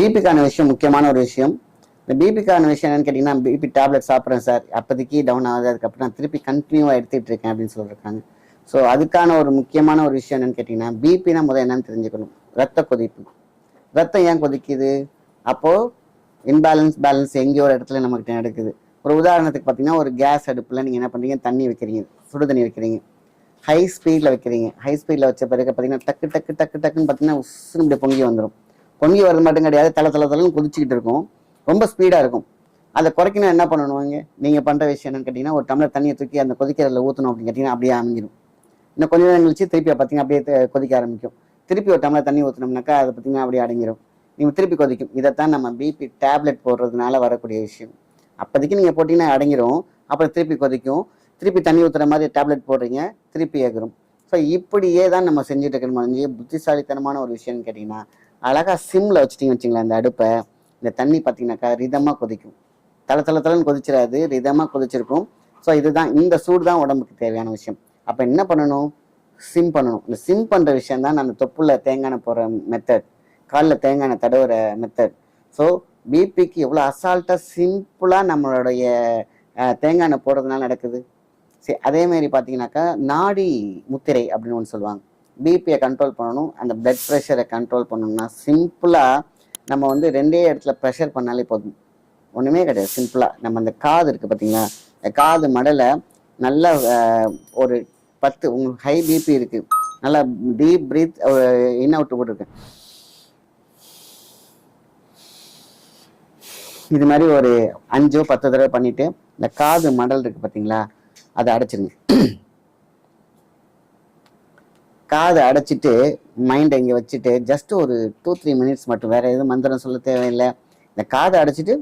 பிபிக்கான விஷயம் முக்கியமான ஒரு விஷயம். இந்த பிபிக்கான விஷயம் என்னன்னு கேட்டிங்கன்னா பிபி டேப்லெட் சாப்பிட்றேன் சார். அப்போதைக்கு டவுன் ஆகுது. அதுக்கப்புறம் நான் திருப்பி கண்டினியூவாக எடுத்துகிட்டு இருக்கேன் அப்படின்னு சொல்லியிருக்காங்க ஸோ அதுக்கான ஒரு முக்கியமான ஒரு விஷயம் என்னன்னு கேட்டிங்கன்னா பிபினா முதல் என்னன்னு தெரிஞ்சுக்கணும். ரத்த கொதிப்பு. ரத்தம் ஏன் கொதிக்குது? அப்போது இன்பேலன்ஸ் பேலன்ஸ் எங்கேயோ ஒரு இடத்துல நம்மகிட்ட நடக்குது. ஒரு உதாரணத்துக்கு பார்த்தீங்கன்னா ஒரு கேஸ் அடுப்பில் நீங்கள் என்ன பண்ணுறீங்க தண்ணி வைக்கிறீங்க. சுடு தண்ணி வைக்கிறீங்க. ஹை ஸ்பீடில் வைக்கிறீங்க. ஹை ஸ்பீடில் வச்ச பிறகு பார்த்தீங்கன்னா டக்கு டக்கு டக்கு டக்குன்னு பார்த்தீங்கன்னா உசுன்னு இப்படி பொங்கி வந்துடும் பொங்கி வர்றது மட்டும் கிடையாது தலை தலை தலைன்னு குதிச்சுக்கிட்டு இருக்கும். ரொம்ப ஸ்பீடாக இருக்கும். அதை குறைக்கணும் என்ன பண்ணணுவாங்க நீங்கள் பண்ணுற விஷயம் என்னன்னு கேட்டிங்கன்னா ஒரு டம்ளர் தண்ணியை தூக்கி அந்த கொதிக்கிறதுல ஊற்றணும் அப்படின்னு கேட்டிங்கன்னா அப்படியே அமைஞ்சிடும் இன்னும் கொஞ்ச நேரம் கழிச்சு திருப்பி பார்த்தீங்கன்னா அப்படியே கொதிக்க ஆரம்பிக்கும். திருப்பி ஒரு டம்ளர் தண்ணி ஊற்றினோம்னாக்கா அதை பார்த்தீங்கன்னா அப்படியே அடங்கிடும் நீங்கள் திருப்பி கொதிக்கும். இதைத்தான் நம்ம பிபி டேப்லெட் போடுறதுனால வரக்கூடிய விஷயம். அப்போதைக்கு நீங்கள் போட்டிங்கன்னா அடங்கிரும். அப்புறம் திருப்பி கொதிக்கும். திருப்பி தண்ணி ஊற்றுற மாதிரி டேப்லெட் போடுறீங்க திருப்பி ஏகிறோம் ஸோ இப்படியே தான் நம்ம செஞ்சுட்டு இருக்கணும். புத்திசாலித்தனமான ஒரு விஷயம்னு கேட்டிங்கன்னா அழகாக சிம்மில் வச்சிட்டிங்க வச்சுங்களேன் அந்த அடுப்பை. இந்த தண்ணி பார்த்தீங்கன்னாக்கா ரிதமாக கொதிக்கும். தலை தலை தலைன்னு கொதிச்சிடாது ரிதமாக கொதிச்சிருக்கும். ஸோ இதுதான் இந்த சூடு தான் உடம்புக்கு தேவையான விஷயம். அப்போ என்ன பண்ணணும்? சிம் பண்ணணும். இந்த சிம் பண்ணுற விஷயம் தான் அந்த தொப்புல தேங்காய் எண்ணெய் போடுற மெத்தட் காலில் தேங்காய் எண்ணெய் தடவுற மெத்தட் ஸோ பிபிக்கு எவ்வளோ அசால்ட்டாக சிம்பிளாக நம்மளுடைய தேங்காய் எண்ணெய் போடுறதுனால நடக்குது? சரி அதேமாரி பார்த்தீங்கன்னாக்கா நாடி முத்திரை அப்படின்னு ஒன்று சொல்லுவாங்க. பிபியை கண்ட்ரோல் பண்ணணும். அந்த பிளட் ப்ரெஷரை கண்ட்ரோல் பண்ணணும்னா சிம்பிளாக நம்ம வந்து ரெண்டே இடத்துல ப்ரெஷர் பண்ணாலே போதும். ஒன்றுமே கிடையாது. சிம்பிளாக நம்ம அந்த காது இருக்குது பார்த்தீங்களா? அந்த காது மடலை நல்ல ஒரு பத்து உங்களுக்கு ஹை பிபி இருக்குது நல்லா டீப் ப்ரீத் இன் அவுட் போட்டிருக்கேன் இது மாதிரி ஒரு அஞ்சோ பத்து தடவை பண்ணிவிட்டு இந்த காது மடல் இருக்குது பார்த்தீங்களா? அதை அடைச்சிருங்க. காதை அடைச்சிட்டு மைண்டை இங்கே வச்சுட்டு ஜஸ்ட் ஒரு டூ த்ரீ மினிட்ஸ் மட்டும் வேற எதுவும் மந்திரம் சொல்ல தேவையில்லை. இந்த காதை அடைச்சிட்டு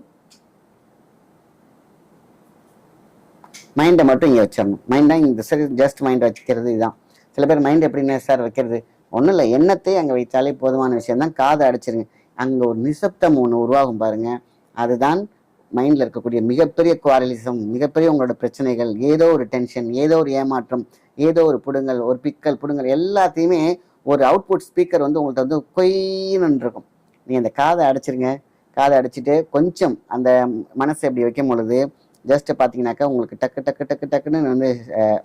மைண்டை மட்டும் இங்கே வச்சிடணும். மைண்டாக இந்த சரி ஜஸ்ட் மைண்டை வச்சுக்கிறது இதுதான் சில பேர் மைண்ட் எப்படின்னா சார் வைக்கிறது? ஒன்றும் இல்லை எண்ணத்தை அங்கே வைத்தாலே போதுமான விஷயம் தான். காதை அடைச்சிருங்க. அங்கே ஒரு நிசப்தம் ஒன்று உருவாகும் பாருங்க. அதுதான் மைண்டில் இருக்கக்கூடிய மிகப்பெரிய குவாரலிசம் மிகப்பெரிய உங்களோட பிரச்சனைகள் ஏதோ ஒரு டென்ஷன் ஏதோ ஒரு ஏமாற்றம் ஏதோ ஒரு புடுங்கல் ஒரு பிக்கல் புடுங்கல் எல்லாத்தையுமே ஒரு அவுட்புட் ஸ்பீக்கர் வந்து உங்கள்கிட்ட வந்து கொயின்னு இருக்கும் நீங்கள் அந்த காதை அடைச்சிருங்க. காதை அடைச்சிட்டு கொஞ்சம் அந்த மனசை இப்படி வைக்கும் பொழுது ஜஸ்ட் பார்த்தீங்கன்னாக்கா உங்களுக்கு டக்கு டக்கு டக்கு டக்குன்னு வந்து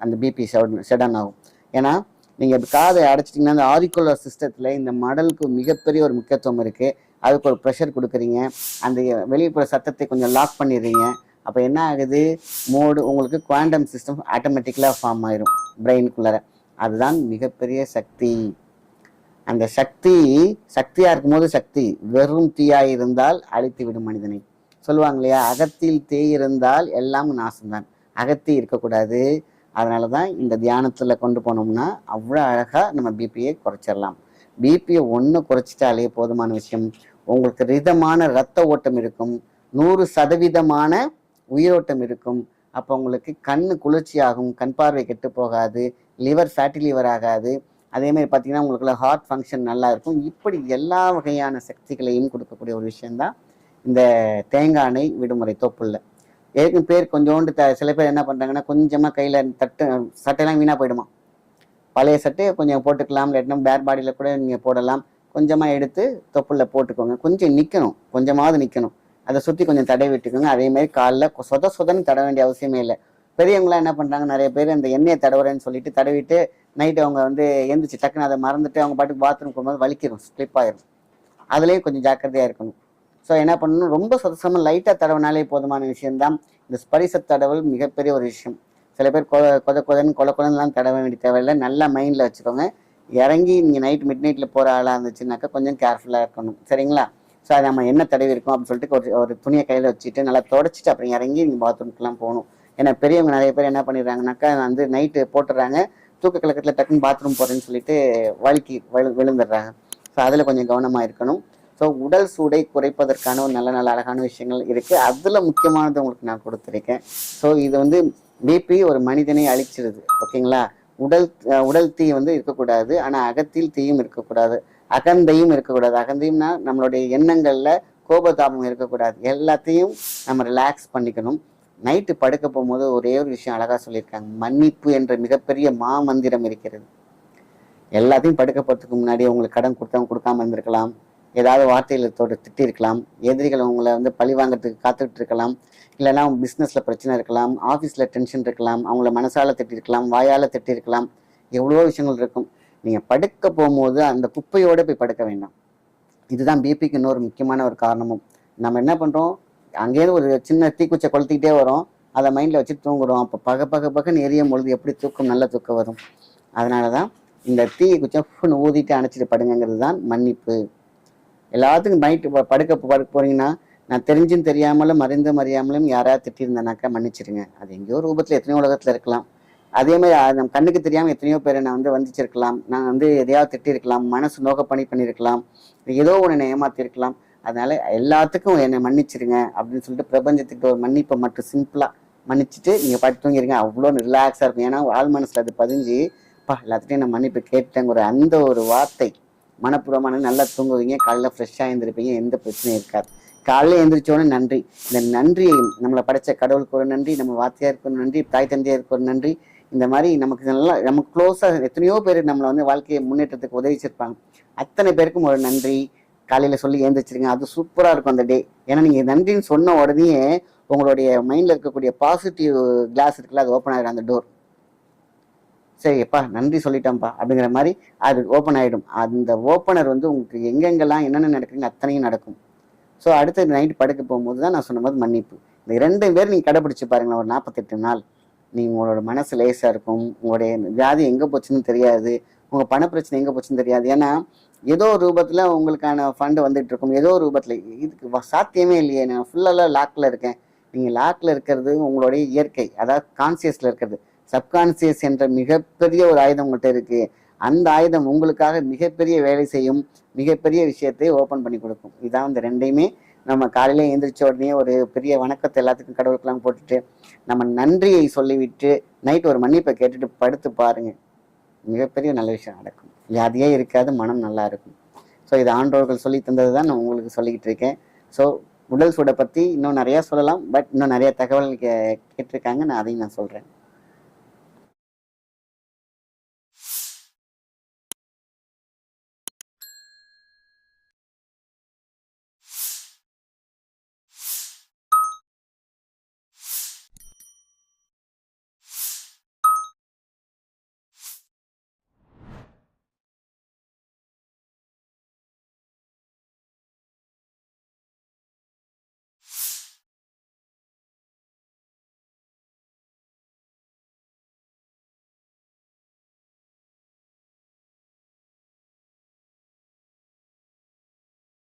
அந்த பிபி ஷெடன் ஆகும். ஏன்னா நீங்கள் காதை அடைச்சிட்டிங்கன்னா அந்த ஆரிக்குலர் சிஸ்டத்தில் இந்த மடலுக்கு மிகப்பெரிய ஒரு முக்கியத்துவம் இருக்குது அதுக்கு ஒரு ப்ரெஷர் கொடுக்குறீங்க. அந்த வெளிப்புற சத்தத்தை கொஞ்சம் லாக் பண்ணிடுறீங்க. அப்போ என்ன ஆகுது? மோடு உங்களுக்கு குவாண்டம் சிஸ்டம் ஆட்டோமேட்டிக்கலாக ஃபார்ம் ஆயிரும். பிரெயினுக்குள்ளார அதுதான் மிகப்பெரிய சக்தி. அந்த சக்தி சக்தியா இருக்கும்போது சக்தி. வெறும் தீயாக இருந்தால் அழித்து விடும் மனிதனை. சொல்லுவாங்க இல்லையா? அகத்தில் தீ இருந்தால் எல்லாம் நாசம்தான். அகத்தி இருக்கக்கூடாது. அதனால தான் இந்த தியானத்தில் கொண்டு போனோம்னா அவ்வளோ அழகாக நம்ம பிபியை குறைச்சிடலாம். பிபியை ஒன்று குறைச்சிட்டாலே போதுமான விஷயம். உங்களுக்கு ரிதமான ரத்த ஓட்டம் இருக்கும். நூறு சதவீதமான உயிரோட்டம் இருக்கும். அப்போ உங்களுக்கு கண் குளிர்ச்சியாகும் கண் பார்வை கெட்டு போகாது லிவர் ஃபேட்டி லிவர் ஆகாது. அதே மாதிரி பார்த்தீங்கன்னா உங்களுக்குள்ள ஹார்ட் ஃபங்க்ஷன் நல்லா இருக்கும். இப்படி எல்லா வகையான சக்திகளையும் கொடுக்கக்கூடிய ஒரு விஷயம்தான் இந்த தேங்காய் எண்ணெய் விடுமுறை தோப்புள்ள. ஏற்கனவே பேர் கொஞ்சோண்டு த சில பேர் என்ன பண்ணுறாங்கன்னா கொஞ்சமாக கையில் தட்டு சட்டையெல்லாம் வீணாக போயிடுமா? பழைய சட்டையை கொஞ்சம் போட்டுக்கலாம் இல்லாட்டினா பேர் பாடியில் கூட நீங்கள் போடலாம். கொஞ்சமாக எடுத்து தொப்புளில் போட்டுக்கோங்க. கொஞ்சம் நிற்கணும் கொஞ்சமாவது நிற்கணும் அதை சுற்றி கொஞ்சம் தடவி விட்டுக்கோங்க. அதே மாதிரி காலைல கொ- சொத சொதன்னு தட வேண்டிய அவசியமே இல்லை. பெரியவங்களாம் என்ன பண்ணுறாங்க நிறைய பேர் அந்த எண்ணெயை தடவுறேன்னு சொல்லிட்டு தடவிட்டு நைட்டு அவங்க வந்து எந்திரிச்சு டக்குன்னு அதை மறந்துட்டு அவங்க பாட்டுக்கு பாத்ரூம் போகும்போது வலிக்கிறோம் ஸ்லிப் ஆயிரும். அதுலேயே கொஞ்சம் ஜாக்கிரதையாக இருக்கணும். ஸோ என்ன பண்ணணும்? ரொம்ப சொதசமாக லைட்டாக தடவினாலே போதுமான விஷயம்தான். இந்த ஸ்பரிச தடவல் மிகப்பெரிய ஒரு விஷயம். சில பேர் கொ கொத கொதன்னு கொல கொதன்லாம் தடவ வேண்டிய தேவையில்லை. நல்லா மைண்டில் வச்சுக்கோங்க. இறங்கி நீங்கள் நைட் மிட் நைட்டில் போகிற ஆளாக இருந்துச்சுனாக்கா கொஞ்சம் கேர்ஃபுல்லாக இருக்கணும். சரிங்களா? ஸோ அது நம்ம என்ன தடவி இருக்கோம் அப்படின்னு சொல்லிட்டு ஒரு ஒரு துணியை கையில் வச்சுட்டு நல்லா தொடச்சிட்டு அப்புறம் இறங்கி நீங்கள் பாத்ரூம்க்குலாம் போகணும். ஏன்னா பெரியவங்க நிறைய பேர் என்ன பண்ணிடுறாங்கனாக்கா வந்து நைட்டு போட்டுடுறாங்க. தூக்க கலக்கத்தில் டக்குன்னு பாத்ரூம் போகிறேன்னு சொல்லிட்டு வழுக்கி விழு விழுந்துடுறாங்க. ஸோ அதில் கொஞ்சம் கவனமாக இருக்கணும். ஸோ உடல் சூடை குறைப்பதற்கான ஒரு நல்ல நல்ல அழகான விஷயங்கள் இருக்குது அதில் முக்கியமானது உங்களுக்கு நான் கொடுத்துருக்கேன். ஸோ இது வந்து பிபி ஒரு மனிதனை அழிச்சிருது. ஓகேங்களா? உடல் உடல் தீ வந்து இருக்கக்கூடாது. ஆனால் அகத்தில் தீயும் இருக்கக்கூடாது. அகந்தையும் இருக்கக்கூடாது. அகந்தையும்னா நம்மளுடைய எண்ணங்களில் கோபதாபம் இருக்கக்கூடாது. எல்லாத்தையும் நம்ம ரிலாக்ஸ் பண்ணிக்கணும். நைட்டு படுக்க போகும்போது ஒரே ஒரு விஷயம் அழகாக சொல்லியிருக்காங்க. மன்னிப்பு என்ற மிகப்பெரிய மாமந்திரம் இருக்கிறது. எல்லாத்தையும் படுக்க போகிறதுக்கு முன்னாடி உங்களுக்கு கடன் கொடுத்தவங்க கொடுக்காம இருந்திருக்கலாம். ஏதாவது வார்த்தைகளை தொட திட்டிருக்கலாம். எதிரிகள் உங்களை வந்து பழி வாங்குறதுக்கு காத்துட்டு இருக்கலாம். இல்லைன்னா அவங்க பிஸ்னஸில் பிரச்சனை இருக்கலாம். ஆஃபீஸில் டென்ஷன் இருக்கலாம். அவங்கள மனசால திட்டிருக்கலாம். வாயால் திட்டிருக்கலாம். எவ்வளோ விஷயங்கள் இருக்கும். நீங்கள் படுக்க போகும்போது அந்த குப்பையோடு போய் படுக்க வேண்டாம். இதுதான் பிபிக்கு இன்னொரு முக்கியமான ஒரு காரணமும். நம்ம என்ன பண்ணுறோம் அங்கேயிருந்து ஒரு சின்ன தீக்குச்சை கொளுத்திக்கிட்டே வரோம். அதை மைண்டில் வச்சு தூங்குறோம். அப்போ பக பக பகன்னு எரியும் பொழுது எப்படி தூக்கம் நல்ல தூக்கம் வரும். அதனால தான் இந்த தீயை குச்சம் ஃபுன்னு ஊதிட்டு அணைச்சிட்டு படுங்கிறது தான் மன்னிப்பு. எல்லாத்துக்கும் நைட்டு படுக்க படுக்க போகிறீங்கன்னா நான் தெரிஞ்சும் தெரியாமலும் மறைந்தும் அறியாமலும் யாராவது திட்டியிருந்தேனாக்கா மன்னிச்சிடுங்க. அது எங்கேயோ ரூபத்தில் எத்தனையோ உலகத்தில் இருக்கலாம். அதே மாதிரி நம்ம கண்ணுக்கு தெரியாமல் எத்தனையோ பேரை நான் வந்து வந்திச்சிருக்கலாம் நான் வந்து எதையாவது திட்டிருக்கலாம். மனசு நோக்க பணி பண்ணியிருக்கலாம் ஏதோ ஒன்று என்னை ஏமாத்திருக்கலாம். அதனால எல்லாத்துக்கும் என்னை மன்னிச்சிடுங்க அப்படின்னு சொல்லிட்டு பிரபஞ்சத்துக்கு ஒரு மன்னிப்பை மட்டும் சிம்பிளாக மன்னிச்சுட்டு நீங்கள் பாட்டு தூங்கிருங்க. அவ்வளோ ரிலாக்ஸாக இருக்கும். ஏன்னா ஆள் மனசில் அது பதிஞ்சு பா எல்லாத்துட்டையும் நான் மன்னிப்பு கேட்டேங்கிற அந்த ஒரு வார்த்தை மனப்பூர்வமான நல்லா தூங்குவீங்க. காலையில் ஃப்ரெஷ்ஷாக எழுந்திருப்பீங்க. எந்த பிரச்சனையும் இருக்காது. காலையில் எழுந்திரிச்சோன்னு நன்றி. இந்த நன்றியை நம்மளை படைச்ச கடவுளுக்கு ஒரு நன்றி நம்ம வாத்தியாருக்கு ஒரு நன்றி தாய் தந்தையாருக்கு ஒரு நன்றி. இந்த மாதிரி நமக்கு நல்லா நமக்கு க்ளோஸாக எத்தனையோ பேர் நம்மளை வந்து வாழ்க்கையை முன்னேற்றத்துக்கு உதவிச்சிருப்பாங்க. அத்தனை பேருக்கும் ஒரு நன்றி. காலையில் சொல்லி ஏந்திரிச்சிருங்க அது சூப்பராக இருக்கும் அந்த டே ஏன்னா நீங்கள் நன்றின்னு சொன்ன உடனே உங்களுடைய மைண்டில் இருக்கக்கூடிய பாசிட்டிவ் கிளாஸ் இருக்குல்ல அது ஓப்பன் ஆகிடும் அந்த டோர் சரிப்பா நன்றி சொல்லிட்டேன்ப்பா அப்படிங்கிற மாதிரி அது ஓப்பன் ஆகிடும் அந்த ஓப்பனர் வந்து உங்களுக்கு எங்கெங்கெல்லாம் என்னென்ன நடக்குதுன்னு அத்தனையும் நடக்கும். ஸோ அடுத்த நைட்டு படுக்க போகும்போது தான் நான் சொன்ன போது மன்னிப்பு. இந்த ரெண்டு பேர் நீங்கள் கடைப்பிடிச்சு பாருங்களேன் ஒரு நாற்பத்தெட்டு நாள். நீங்கள் உங்களோட மனசு லேசாக இருக்கும். உங்களுடைய வியாதி எங்கே போச்சுன்னு தெரியாது. உங்கள் பண பிரச்சனை எங்கே போச்சுன்னு தெரியாது. ஏன்னா ஏதோ ஒரு ரூபத்தில் உங்களுக்கான ஃபண்டு வந்துட்டு இருக்கும். ஏதோ ரூபத்தில். இதுக்கு சாத்தியமே இல்லையே. நான் ஃபுல்லாக லாக்கில் இருக்கேன். நீங்கள் லாக்கில் இருக்கிறது உங்களுடைய இயற்கை. அதாவது கான்சியஸில் இருக்கிறது. சப்கான்சியஸ் என்ற மிகப்பெரிய ஒரு ஆயுதம் உங்கள்கிட்ட இருக்கு. அந்த ஆயுதம் உங்களுக்காக மிகப்பெரிய வேலை செய்யும். மிகப்பெரிய விஷயத்தை ஓப்பன் பண்ணி கொடுக்கும். இதான் இந்த ரெண்டையுமே நம்ம காலையில எழுந்திரிச்ச உடனே ஒரு பெரிய வணக்கத்தை எல்லாத்துக்கும் கடவுளுக்கெல்லாம் போட்டுட்டு நம்ம நன்றியை சொல்லிவிட்டு நைட் ஒரு மன்னிப்பை கேட்டுட்டு படுத்து பாருங்க. மிகப்பெரிய நல்ல விஷயம் நடக்கும். வியாதியே இருக்காது மனம் நல்லா இருக்கும். ஸோ இது ஆண்டோர்கள் சொல்லி தந்தது தான் நான் உங்களுக்கு சொல்லிக்கிட்டு இருக்கேன். ஸோ உடல் சூடை பற்றி இன்னும் நிறையா சொல்லலாம் பட் இன்னும் நிறைய தகவல் கே கேட்டிருக்காங்க நான் அதையும் நான் சொல்கிறேன்